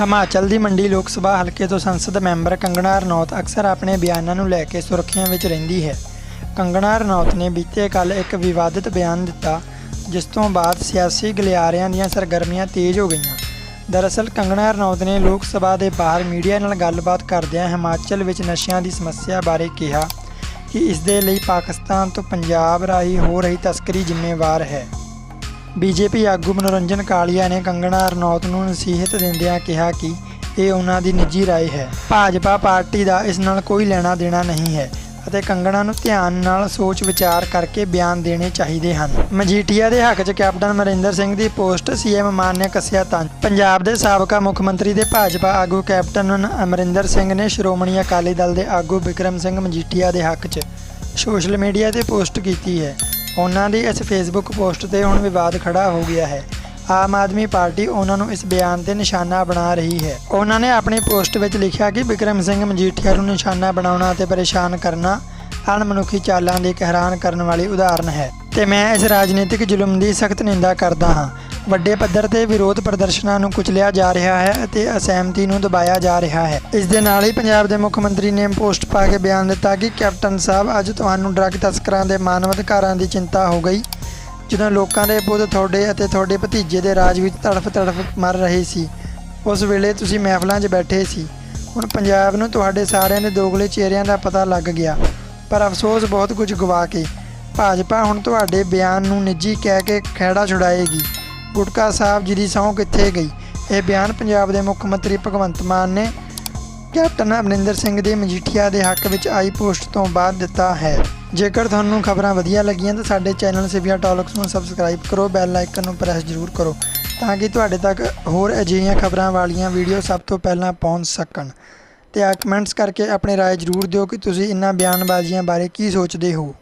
ਹਿਮਾਚਲ ਦੀ ਮੰਡੀ ਲੋਕ ਸਭਾ ਹਲਕੇ ਤੋਂ ਸੰਸਦ ਮੈਂਬਰ ਕੰਗਣਾ ਰਣੌਤ ਅਕਸਰ ਆਪਣੇ ਬਿਆਨਾਂ ਨੂੰ ਲੈ ਕੇ ਸੁਰਖੀਆਂ ਵਿੱਚ ਰਹਿੰਦੀ ਹੈ। ਕੰਗਣਾ ਰਣੌਤ ਨੇ ਬੀਤੇ ਕੱਲ ਇੱਕ ਵਿਵਾਦਿਤ ਬਿਆਨ ਦਿੱਤਾ, ਜਿਸ ਤੋਂ ਬਾਅਦ ਸਿਆਸੀ ਗਲਿਆਰਿਆਂ ਦੀਆਂ ਸਰਗਰਮੀਆਂ ਤੇਜ਼ ਹੋ ਗਈਆਂ। ਦਰਅਸਲ, ਕੰਗਣਾ ਰਣੌਤ ਨੇ ਲੋਕ ਸਭਾ ਦੇ ਬਾਹਰ ਮੀਡੀਆ ਨਾਲ ਗੱਲਬਾਤ ਕਰਦਿਆਂ ਹਿਮਾਚਲ ਵਿੱਚ ਨਸ਼ਿਆਂ ਦੀ ਸਮੱਸਿਆ ਬਾਰੇ ਕਿਹਾ ਕਿ ਇਸ ਦੇ ਲਈ ਪਾਕਿਸਤਾਨ ਤੋਂ ਪੰਜਾਬ ਰਾਹੀਂ ਹੋ ਰਹੀ ਤਸਕਰੀ ਜ਼ਿੰਮੇਵਾਰ ਹੈ। ਬੀਜੇਪੀ ਆਗੂ ਮਨੋਰੰਜਨ ਕਾਲੀਆ ਨੇ ਕੰਗਣਾ ਰਣੌਤ ਨੂੰ ਨਸੀਹਤ ਦਿੰਦਿਆਂ ਕਿਹਾ ਕਿ ਇਹ ਉਹਨਾਂ ਦੀ ਨਿੱਜੀ رائے ਹੈ ਭਾਜਪਾ ਪਾਰਟੀ ਦਾ ਇਸ ਨਾਲ ਕੋਈ ਲੈਣਾ ਦੇਣਾ ਨਹੀਂ ਹੈ ਅਤੇ ਕੰਗਣਾ ਨੂੰ ਧਿਆਨ ਨਾਲ ਸੋਚ ਵਿਚਾਰ ਕਰਕੇ ਬਿਆਨ ਦੇਣੇ ਚਾਹੀਦੇ ਹਨ ਮਜੀਠੀਆ ਦੇ ਹੱਕ 'ਚ ਕੈਪਟਨ ਅਮਰਿੰਦਰ ਸਿੰਘ ਦੀ ਪੋਸਟ ਸੀਐਮ ਮਾਨ ਨੇ ਕੱਸਿਆ ਤੰਜ ਪੰਜਾਬ ਦੇ ਸਾਬਕਾ ਮੁੱਖ ਮੰਤਰੀ ਦੇ ਭਾਜਪਾ ਆਗੂ ਕੈਪਟਨ ਅਮਰਿੰਦਰ ਸਿੰਘ ਨੇ ਸ਼੍ਰੋਮਣੀ ਅਕਾਲੀ ਦਲ ਦੇ ਆਗੂ ਵਿਕਰਮ ਸਿੰਘ ਮਜੀਠੀਆ ਦੇ ਹੱਕ 'ਚ ਸੋਸ਼ਲ ਮੀਡੀਆ ਤੇ ਪੋਸਟ ਕੀਤੀ ਹੈ ਉਹਨਾਂ ਦੀ ਇਸ ਫੇਸਬੁੱਕ ਪੋਸਟ ਤੇ ਹੁਣ ਵਿਵਾਦ ਖੜਾ ਹੋ ਗਿਆ ਹੈ। ਆਮ ਆਦਮੀ ਪਾਰਟੀ ਉਹਨਾਂ ਨੂੰ ਇਸ ਬਿਆਨ ਤੇ ਨਿਸ਼ਾਨਾ ਬਣਾ ਰਹੀ ਹੈ। ਉਹਨਾਂ ਨੇ ਆਪਣੀ ਪੋਸਟ ਵਿੱਚ ਲਿਖਿਆ ਕਿ ਵਿਕਰਮ ਸਿੰਘ ਮਜੀਠੀਆ ਨੂੰ ਨਿਸ਼ਾਨਾ ਬਣਾਉਣਾ ਅਤੇ ਪਰੇਸ਼ਾਨ ਕਰਨਾ ਅਣਮਨੁੱਖੀ ਚਾਲਾਂ ਦੀ ਇੱਕ ਹੈਰਾਨ ਕਰਨ ਵਾਲੀ ਉਦਾਹਰਨ ਹੈ। ਤੇ ਮੈਂ ਇਸ ਰਾਜਨੀਤਿਕ ਜ਼ੁਲਮ ਦੀ ਸਖਤ ਨਿੰਦਾ ਕਰਦਾ ਹਾਂ। ਵੱਡੇ ਪੱਧਰ ਤੇ ਵਿਰੋਧ ਪ੍ਰਦਰਸ਼ਨਾਂ ਨੂੰ ਕੁਚਲਿਆ ਜਾ ਰਿਹਾ ਹੈ ਅਤੇ ਅਸਹਿਮਤੀ ਨੂੰ ਦਬਾਇਆ ਜਾ ਰਿਹਾ ਹੈ। ਇਸ ਦੇ ਨਾਲ ਹੀ ਪੰਜਾਬ ਦੇ ਮੁੱਖ ਮੰਤਰੀ ਨੇ ਪੋਸਟ ਪਾ ਕੇ ਬਿਆਨ ਦਿੱਤਾ ਕਿ ਕੈਪਟਨ ਸਾਹਿਬ ਅੱਜ ਤੁਹਾਨੂੰ ਡਰੱਗ ਤਸਕਰਾਂ ਦੇ ਮਾਨਵ ਅਧਿਕਾਰਾਂ ਦੀ ਚਿੰਤਾ ਹੋ ਗਈ, ਜਦੋਂ ਲੋਕਾਂ ਦੇ ਪੁੱਤ ਤੁਹਾਡੇ ਅਤੇ ਤੁਹਾਡੇ ਭਤੀਜੇ ਦੇ ਰਾਜ ਵਿੱਚ ਤੜਫ ਤੜਫ ਮਰ ਰਹੇ ਸੀ। ਉਸ ਵੇਲੇ ਤੁਸੀਂ ਮਹਿਫਲਾਂ 'ਚ ਬੈਠੇ ਸੀ। ਹੁਣ ਪੰਜਾਬ ਨੂੰ ਤੁਹਾਡੇ ਸਾਰਿਆਂ ਦੇ ਦੋਗਲੇ ਚਿਹਰਿਆਂ ਦਾ ਪਤਾ ਲੱਗ ਗਿਆ। ਪਰ ਅਫਸੋਸ ਬਹੁਤ ਕੁਝ ਗਵਾ ਕੇ, ਭਾਜਪਾ ਹੁਣ ਤੁਹਾਡੇ ਬਿਆਨ ਨੂੰ ਨਿੱਜੀ ਕਹਿ ਕੇ ਖਹਿੜਾ ਛੁਡਾਏਗੀ। ਗੁਟਕਾ ਸਾਹਿਬ ਜੀ ਦੀ ਸਹੁੰ ਕਿੱਥੇ ਗਈ ਇਹ ਬਿਆਨ ਪੰਜਾਬ ਦੇ ਮੁੱਖ ਮੰਤਰੀ ਭਗਵੰਤ ਮਾਨ ਨੇ ਕੈਪਟਨ ਅਮਰਿੰਦਰ ਸਿੰਘ ਦੇ ਮਜੀਠੀਆ ਦੇ ਹੱਕ ਵਿੱਚ ਆਈ ਪੋਸਟ ਤੋਂ ਬਾਅਦ ਦਿੱਤਾ ਹੈ ਜੇਕਰ ਤੁਹਾਨੂੰ ਖਬਰਾਂ ਵਧੀਆ ਲੱਗੀਆਂ ਤਾਂ ਸਾਡੇ ਚੈਨਲ ਸਿਵਿਆ ਟਾਲਕਸ ਨੂੰ ਸਬਸਕ੍ਰਾਈਬ ਕਰੋ ਬੈਲ ਆਈਕਨ ਨੂੰ ਪ੍ਰੈਸ ਜ਼ਰੂਰ ਕਰੋ ਤਾਂ ਕਿ ਤੁਹਾਡੇ ਤੱਕ ਹੋਰ ਅਜਿਹੀਆਂ ਖਬਰਾਂ ਵਾਲੀਆਂ ਵੀਡੀਓ ਸਭ ਤੋਂ ਪਹਿਲਾਂ ਪਹੁੰਚ ਸਕਣ ਤੇ ਆ ਕਮੈਂਟਸ ਕਰਕੇ ਆਪਣੀ رائے ਜ਼ਰੂਰ ਦਿਓ ਕਿ ਤੁਸੀਂ ਇਹਨਾਂ ਬਿਆਨਬਾਜ਼ੀਆਂ ਬਾਰੇ ਕੀ ਸੋਚਦੇ ਹੋ